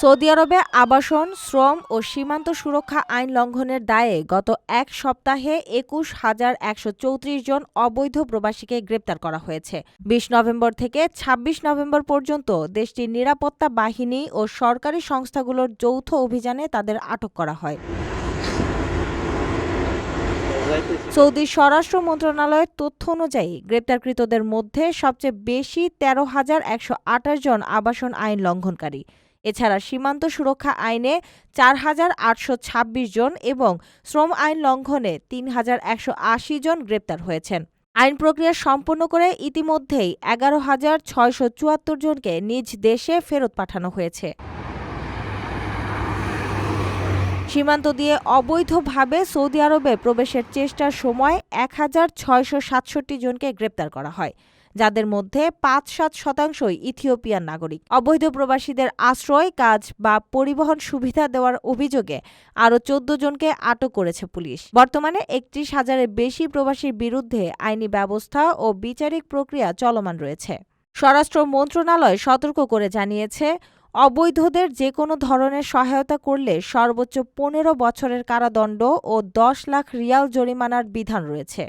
Saudi আরবে আবাসন, শ্রম ও সীমান্ত সুরক্ষা আইন লঙ্ঘনের দায়ে গত এক সপ্তাহে একুশ হাজার একশো চৌত্রিশ জন অবৈধ প্রবাসীকে গ্রেপ্তার করা হয়েছে। বিশ নভেম্বর থেকে ২৬ নভেম্বর পর্যন্ত দেশটির নিরাপত্তা বাহিনী ও সরকারি সংস্থাগুলোর যৌথ অভিযানে তাদের আটক করা হয়। সৌদির স্বরাষ্ট্র মন্ত্রণালয়ের তথ্য অনুযায়ী গ্রেপ্তারকৃতদের মধ্যে সবচেয়ে বেশি তেরো হাজার একশো আঠাশ জন আবাসন আইন লঙ্ঘনকারী। এছাড়া সীমান্ত সুরক্ষা আইনে চার হাজার আটশো ছাব্বিশ জন এবং শ্রম আইন লঙ্ঘনে তিন হাজার একশো আশি জন গ্রেপ্তার হয়েছেন। আইন প্রক্রিয়া সম্পন্ন করে ইতিমধ্যেই এগারো হাজার ছয়শো চুয়াত্তর জনকে নিজ দেশে ফেরত পাঠানো হয়েছে। সীমান্ত দিয়ে অবৈধভাবে সৌদি আরবে প্রবেশের চেষ্টার সময় এক হাজার ছয়শো সাতষট্টি জনকে গ্রেপ্তার করা হয়, যাদের মধ্যে পাঁচ সাত শতাংশই ইথিওপিয়ান নাগরিক। অবৈধ প্রবাসীদের আশ্রয়, কাজ বা পরিবহন সুবিধা দেওয়ার অভিযোগে আরও চোদ্দ জনকে আটক করেছে পুলিশ। বর্তমানে একত্রিশ হাজারের বেশি প্রবাসীর বিরুদ্ধে আইনি ব্যবস্থা ও বিচারিক প্রক্রিয়া চলমান রয়েছে। স্বরাষ্ট্র মন্ত্রণালয় সতর্ক করে জানিয়েছে অবৈধদের যে কোনো ধরনের সহায়তা করলে সর্বোচ্চ পনেরো বছরের কারাদণ্ড ও দশ লাখ রিয়াল জরিমানার বিধান রয়েছে।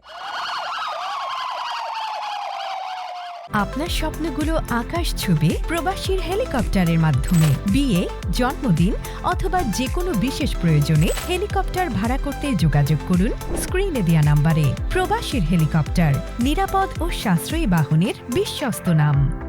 আপনার স্বপ্নগুলো আকাশ ছুবে প্রবাসীর হেলিকপ্টারের মাধ্যমে। বিয়ে, জন্মদিন অথবা যে কোনো বিশেষ প্রয়োজনে হেলিকপ্টার ভাড়া করতে যোগাযোগ করুন স্ক্রিনে দেওয়া নাম্বারে। প্রবাসীর হেলিকপ্টার, নিরাপদ ও সাশ্রয়ী বাহনের বিশ্বস্ত নাম।